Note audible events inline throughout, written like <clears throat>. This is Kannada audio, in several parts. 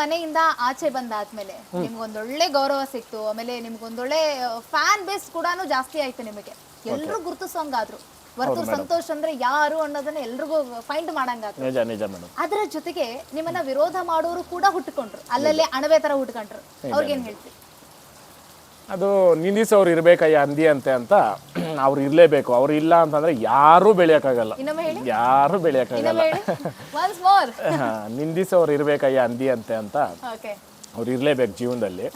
ಮನೆಯಿಂದ ಆಚೆ ಬಂದಾದ್ಮೇಲೆ ನಿಮ್ಗೊಂದೊಳ್ಳೆ ಗೌರವ ಸಿಕ್ತು ಆಮೇಲೆ ನಿಮ್ಗೊಂದೊಳ್ಳೆ ಫ್ಯಾನ್ ಬೇಸ್ ಕೂಡ ಜಾಸ್ತಿ ಆಯ್ತು ನಿಮಗೆ. ಎಲ್ರು ಗುರುತಿಸೋಂಗಾದ್ರು ವರ್ತೂರ್ ಸಂತೋಷ್ ಅಂದ್ರೆ ಯಾರು ಅನ್ನೋದನ್ನ ಎಲ್ರಿಗೂ ಫೈಂಡ್ ಮಾಡಂಗಾದ್ರು. ನಿಜ ನಿಜ ಮೇಡಮ್ ಅದರ ಜೊತೆಗೆ ನಿಮ್ಮನ್ನ ವಿರೋಧ ಮಾಡೋರು ಕೂಡ ಹುಟ್ಕೊಂಡ್ರು. ಅಲ್ಲಲ್ಲಿ ಅಣವೆ ತರ ಹುಟ್ಕೊಂಡ್ರು. ಅವ್ರಿಗೇನ್ ಹೇಳ್ತೀವಿ ಅದು ನಿಂದಿಸೋರು ಇರ್ಬೇಕಯ್ಯ ಅಂದಿ ಅಂತೆ ಅಂತ <clears throat> ಅವ್ರು ಇರಲೇಬೇಕು. ಅವ್ರು ಇಲ್ಲ ಅಂತಂದ್ರೆ ಯಾರೂ ಬೆಳೆಯೋಕ್ಕಾಗಲ್ಲ. ಯಾರು ಬೆಳೆಯೋಕ್ಕಾಗಲ್ಲ. <laughs> ನಿಂದಿಸೋರು ಇರ್ಬೇಕಯ್ಯ ಅಂದಿ ಅಂತೆ ಅಂತ ಅವ್ರು ಇರಲೇಬೇಕು ಜೀವನದಲ್ಲಿ.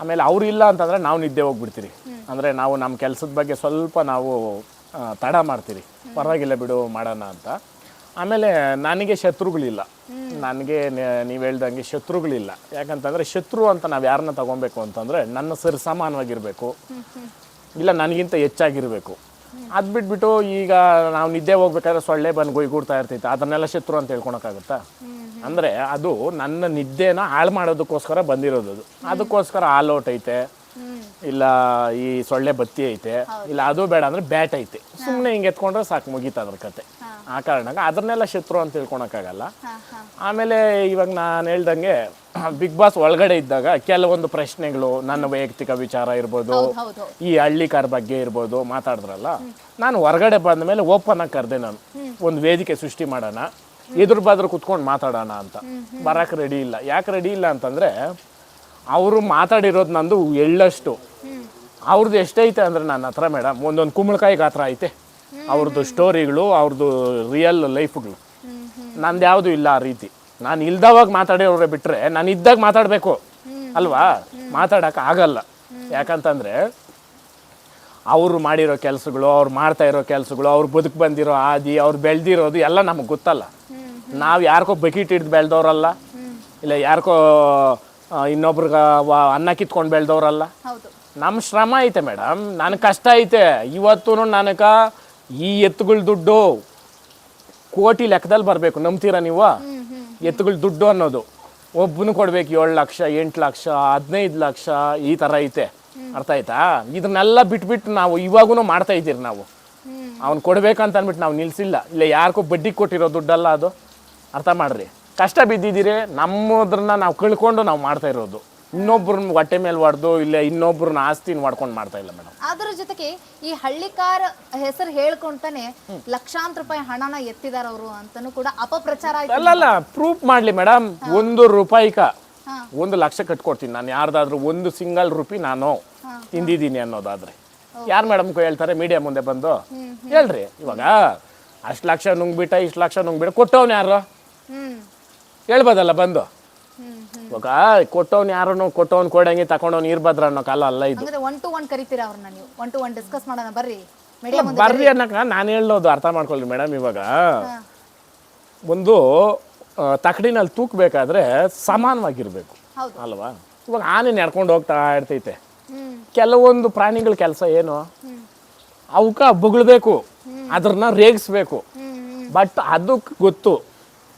ಆಮೇಲೆ ಅವ್ರು ಇಲ್ಲ ಅಂತಂದ್ರೆ ನಾವು ನಿದ್ದೆ ಹೋಗ್ಬಿಡ್ತೀರಿ. ಅಂದರೆ ನಾವು ನಮ್ಮ ಕೆಲಸದ ಬಗ್ಗೆ ಸ್ವಲ್ಪ ನಾವು ತಡ ಮಾಡ್ತೀರಿ. ಪರವಾಗಿಲ್ಲ ಬಿಡು ಮಾಡೋಣ ಅಂತ. ಆಮೇಲೆ ನನಗೆ ಶತ್ರುಗಳಿಲ್ಲ. ನನಗೆ ನೀವು ಹೇಳ್ದಂಗೆ ಶತ್ರುಗಳಿಲ್ಲ. ಯಾಕಂತಂದರೆ ಶತ್ರು ಅಂತ ನಾವು ಯಾರನ್ನ ತಗೊಬೇಕು ಅಂತಂದರೆ ನನ್ನ ಸರಿ ಸಮಾನವಾಗಿರಬೇಕು. ಇಲ್ಲ ನನಗಿಂತ ಹೆಚ್ಚಾಗಿರಬೇಕು. ಅದು ಬಿಟ್ಬಿಟ್ಟು ಈಗ ನಾವು ನಿದ್ದೆ ಹೋಗ್ಬೇಕಾದ್ರೆ ಸೊಳ್ಳೆ ಬಂದು ಗೊಯ್ಗೂಡ್ತಾ ಇರ್ತೈತೆ. ಅದನ್ನೆಲ್ಲ ಶತ್ರು ಅಂತ ಹೇಳ್ಕೊಳಕ್ಕಾಗುತ್ತಾ ಅಂದರೆ ಅದು ನನ್ನ ನಿದ್ದೆನ ಹಾಳು ಮಾಡೋದಕ್ಕೋಸ್ಕರ ಬಂದಿರೋದು ಅದು. ಅದಕ್ಕೋಸ್ಕರ ಔಟ್ ಐತೆ. ಇಲ್ಲ ಈ ಸೊಳ್ಳೆ ಬತ್ತಿ ಐತೆ. ಇಲ್ಲ ಅದು ಬೇಡ ಅಂದ್ರೆ ಬ್ಯಾಟ್ ಐತೆ. ಸುಮ್ಮನೆ ಹಿಂಗೆ ಎತ್ಕೊಂಡ್ರೆ ಸಾಕು ಮುಗೀತು ಅದ್ರ ಕತೆ. ಆ ಕಾರಣಕ್ಕೆ ಅದನ್ನೆಲ್ಲ ಶತ್ರು ಅಂತ ತಿಳ್ಕೊಳಕ್ಕಾಗಲ್ಲ. ಆಮೇಲೆ ಇವಾಗ ನಾನು ಹೇಳ್ದಂಗೆ <clears throat> ಬಿಗ್ ಬಾಸ್ ಒಳಗಡೆ ಇದ್ದಾಗ ಕೆಲವೊಂದು ಪ್ರಶ್ನೆಗಳು ನನ್ನ ವೈಯಕ್ತಿಕ ವಿಚಾರ ಇರ್ಬೋದು ಈ ಹಳ್ಳಿಕಾರ ಬಗ್ಗೆ ಇರ್ಬೋದು ಮಾತಾಡಿದ್ರಲ್ಲ ನಾನು ಹೊರಗಡೆ ಬಂದ ಮೇಲೆ ಓಪನ್ ಆಗಿ ಕರೆದೆ ನಾನು. ಒಂದು ವೇದಿಕೆ ಸೃಷ್ಟಿ ಮಾಡೋಣ ಎದುರು ಬಾದ್ರು ಕುತ್ಕೊಂಡು ಮಾತಾಡೋಣ ಅಂತ. ಬರಕ್ಕೆ ರೆಡಿ ಇಲ್ಲ. ಯಾಕೆ ರೆಡಿ ಇಲ್ಲ ಅಂತಂದರೆ ಅವರು ಮಾತಾಡಿರೋದು ನಂದು ಎಳ್ಳಷ್ಟು. ಅವ್ರದ್ದು ಎಷ್ಟೈತೆ ಅಂದರೆ ನನ್ನ ಹತ್ರ ಮೇಡಮ್ ಒಂದೊಂದು ಕುಂಬಳಕಾಯಿ ಗಾತ್ರ ಐತೆ. ಅವ್ರದ್ದು ಸ್ಟೋರಿಗಳು ಅವ್ರದ್ದು ರಿಯಲ್ ಲೈಫ್ಗಳು ನಂದು ಯಾವುದು ಇಲ್ಲ ಆ ರೀತಿ. ನಾನು ಇಲ್ದವಾಗ ಮಾತಾಡಿರೋರೆ ಬಿಟ್ಟರೆ ನಾನು ಇದ್ದಾಗ ಮಾತಾಡಬೇಕು. ಅಲ್ವಾ? ಮಾತಾಡೋಕೆ ಆಗಲ್ಲ. ಯಾಕಂತಂದರೆ ಅವರು ಮಾಡಿರೋ ಕೆಲಸಗಳು ಅವ್ರು ಮಾಡ್ತಾ ಇರೋ ಕೆಲಸಗಳು ಅವ್ರು ಬದುಕು ಬಂದಿರೋ ಆದಿ ಅವ್ರು ಬೆಳೆದಿರೋದು ಎಲ್ಲ ನಮಗೆ ಗೊತ್ತಲ್ಲ. ನಾವು ಯಾರಿಗೋ ಬಕೆಟ್ ಹಿಡ್ದು ಬೆಳೆದವ್ರಲ್ಲ. ಇಲ್ಲ ಯಾರಿಗೋ ಇನ್ನೊಬ್ರಿಗೆ ಅನ್ನ ಕಿತ್ಕೊಂಡು ಬೆಳೆದವ್ರಲ್ಲ. ನಮ್ಮ ಶ್ರಮ ಐತೆ ಮೇಡಮ್ ನನಗೆ ಕಷ್ಟ ಐತೆ. ಇವತ್ತು ನನಗೆ ಈ ಎತ್ತುಗಳ ದುಡ್ಡು ಕೋಟಿ ಲೆಕ್ಕದಲ್ಲಿ ಬರಬೇಕು, ನಂಬ್ತೀರಾ ನೀವು? ಎತ್ತುಗಳ ದುಡ್ಡು ಅನ್ನೋದು. ಒಬ್ಬನು ಕೊಡ್ಬೇಕು ಏಳು ಲಕ್ಷ, ಎಂಟು ಲಕ್ಷ, ಹದಿನೈದು ಲಕ್ಷ, ಈ ಥರ ಐತೆ. ಅರ್ಥ ಆಯ್ತಾ? ಇದನ್ನೆಲ್ಲ ಬಿಟ್ಬಿಟ್ಟು ನಾವು ಇವಾಗೂ ಮಾಡ್ತಾ ಇದ್ದೀರಿ ನಾವು. ಅವ್ನು ಕೊಡ್ಬೇಕಂತ ಅಂದ್ಬಿಟ್ಟು ನಾವು ನಿಲ್ಸಿಲ್ಲ. ಇಲ್ಲ ಯಾರಿಗೂ ಬಡ್ಡಿ ಕೊಟ್ಟಿರೋ ದುಡ್ಡಲ್ಲ ಅದು. ಅರ್ಥ ಮಾಡ್ರಿ. ಕಷ್ಟ ಬಿದ್ದಿದ್ದೀರಿ, ನಮ್ಮದ್ರನ್ನ ನಾವು ಕಳ್ಕೊಂಡು ನಾವು ಮಾಡ್ತಾ ಇರೋದು. ಇನ್ನೊಬ್ರನ್ನ ಹೊಟ್ಟೆ ಮೇಲೆ ಹೊಡೆದು ಇಲ್ಲ ಇನ್ನೊಬ್ರನ್ನ ಆಸ್ತಿನ ಮಾಡ್ಕೊಂಡು ಮಾಡ್ತಾ ಇಲ್ಲ ಮೇಡಮ್. ಅದರ ಜೊತೆಗೆ ಈ ಹಳ್ಳಿಕಾರ ಹೆಸರು ಹೇಳ್ಕೊಂತಾನೆ ಲಕ್ಷಾಂತರ ರೂಪಾಯಿ ಹಣನ ಎತ್ತಿದಾರ ಅವರು ಅಂತಾನು ಕೂಡ ಅಪಪ್ರಚಾರ ಆಯ್ತು. ಅಲ್ಲಲ್ಲ ಪ್ರೂಫ್ ಮಾಡ್ಲಿ ಮೇಡಮ್ ಒಂದು ರೂಪಾಯಿಕ. ಒಂದು ಲಕ್ಷ ಕಟ್ಕೊಡ್ತೀನಿ ನಾನು. ಯಾರ್ದಾದ್ರೂ ಒಂದು ಸಿಂಗಲ್ ರೂಪಿ ನಾನು ತಿಂದಿದ್ದೀನಿ ಅನ್ನೋದಾದ್ರೆ. ಯಾರು ಮೇಡಮ್ ಹೇಳ್ತಾರೆ? ಮೀಡಿಯಾ ಮುಂದೆ ಬಂದು? ಹೇಳ್ರಿ. ಇವಾಗ ಅಷ್ಟು ಲಕ್ಷ ನುಂಗ್ಬಿಟ್ಟ ಇಷ್ಟು ಲಕ್ಷ ನುಂಗ್ಬಿಟ್ಟ ಕೊಟ್ಟವ್ನು ಯಾರು? ಹೇಳ್ಬೋದಲ್ಲ ಬಂದು? ಇವಾಗ ಕೊಟ್ಟವ್ನು ಯಾರನ್ನು ಕೊಟ್ಟವ್ನು ಕೊಡಂಗೆ ತಗೊಂಡವ್ನು ಇರ್ಬದ್ರ ಅನ್ನೋ ಕಾಲ ಅಲ್ಲ ಇದು. ಹಂಗಂದ್ರೆ ಒನ್ ಟು ಒನ್ ಕರಿತೀರಾ ಅವ್ರನ್ನ ನೀವು? ಒನ್ ಟು ಒನ್ ಡಿಸ್ಕಸ್ ಮಾಡೋಣ ಬರ್ರಿ. ಮುಂದೆ ಬರ್ರಿ ಅನ್ನಕ ನಾನು ಹೇಳೋದು ಅರ್ಥ ಮಾಡ್ಕೊಳ್ಳಿ ಮೇಡಮ್ ಇವಾಗ. ಒಂದು ಆ, ತಕಡಿನಲ್ಲಿ ತೂಕಬೇಕಾದ್ರೆ ಸಮಾನವಾಗಿರ್ಬೇಕು. ಹೌದು. ಅಲ್ವಾ? ಇವಾಗ ಆನೆ ನಡ್ಕೊಂಡು ಹೋಗ್ತಾ ಇರ್ತೈತೆ. ಹ್ಮ್. ಕೆಲವೊಂದು ಪ್ರಾಣಿಗಳ ಕೆಲಸ ಏನು? ಹ್ಮ್. ಅವಕ್ಕ ಬೊಗಳ್ಬೇಕು. ಅದ್ರನ್ನ ರೇಗಿಸ್ಬೇಕು. ಹ್ಮ್ ಹ್ಮ್. ಬಟ್ ಅದಕ್ಕೆ ಗೊತ್ತು.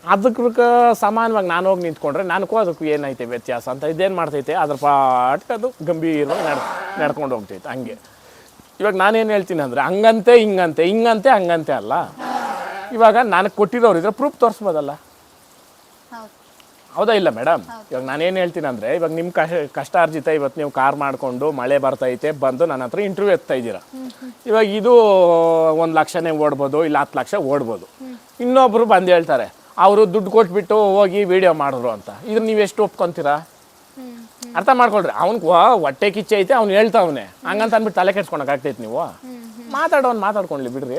ಅದಕ್ಕೆ ಸಮಾನವಾಗಿ ನಾನು ಹೋಗಿ ನಿಂತ್ಕೊಂಡ್ರೆ ನನಗೂ ಅದಕ್ಕೂ ಏನೈತೆ ವ್ಯತ್ಯಾಸ ಅಂತ ಇದೇನು ಮಾಡ್ತೈತೆ ಅದ್ರ ಪಾಟ್ಗೆ ಅದು ಗಂಭೀರವಾಗಿ ನಡ್ ನಡ್ಕೊಂಡು ಹೋಗ್ತೈತೆ ಹಂಗೆ. ಇವಾಗ ನಾನೇನು ಹೇಳ್ತೀನಿ ಅಂದರೆ ಹಂಗಂತೆ ಹಿಂಗಂತೆ ಹಿಂಗಂತೆ ಹಂಗಂತೆ ಅಲ್ಲ. ಇವಾಗ ನನಗೆ ಕೊಟ್ಟಿರೋರು ಇದ್ರೆ ಪ್ರೂಫ್ ತೋರಿಸ್ಬೋದಲ್ಲ? ಹೌದು. ಇಲ್ಲ ಮೇಡಮ್ ಇವಾಗ ನಾನೇನು ಹೇಳ್ತೀನಿ ಅಂದರೆ ಇವಾಗ ನಿಮ್ಮ ಕಷ್ಟ ಕಷ್ಟಾರ್ಜಿತ ಇವತ್ತು ನೀವು ಕಾರ್ ಮಾಡಿಕೊಂಡು ಮಳೆ ಬರ್ತೈತೆ ಬಂದು ನನ್ನ ಹತ್ರ ಇಂಟರ್ವ್ಯೂ ಎತ್ತಾ ಇದ್ದೀರಾ? ಇವಾಗ ಇದು ಒಂದು ಲಕ್ಷನೇ ಓಡ್ಬೋದು ಇಲ್ಲ ಹತ್ತು ಲಕ್ಷ ಓಡ್ಬೋದು. ಇನ್ನೊಬ್ಬರು ಬಂದು ಹೇಳ್ತಾರೆ ಅವರು ದುಡ್ಡು ಕೊಟ್ಬಿಟ್ಟು ಹೋಗಿ ವಿಡಿಯೋ ಮಾಡಿದ್ರು ಅಂತ. ಇದನ್ನ ನೀವು ಎಷ್ಟು ಒಪ್ಕೊಂತೀರಾ? ಅರ್ಥ ಮಾಡ್ಕೊಳ್ರಿ. ಅವ್ನಿಗೆ ಹೊಟ್ಟೆ ಕಿಚ್ಚೆ ಐತೆ ಅವ್ನು ಹೇಳ್ತಾವನೆ. ಹಂಗಂತ ಅಂದ್ಬಿಟ್ಟು ತಲೆ ಕೆಡ್ಸ್ಕೊಳಕ್ ಆಗ್ತೈತೆ ನೀವು. ಮಾತಾಡೋನ್ ಮಾತಾಡ್ಕೊಂಡ್ಲಿ ಬಿಡ್ರಿ.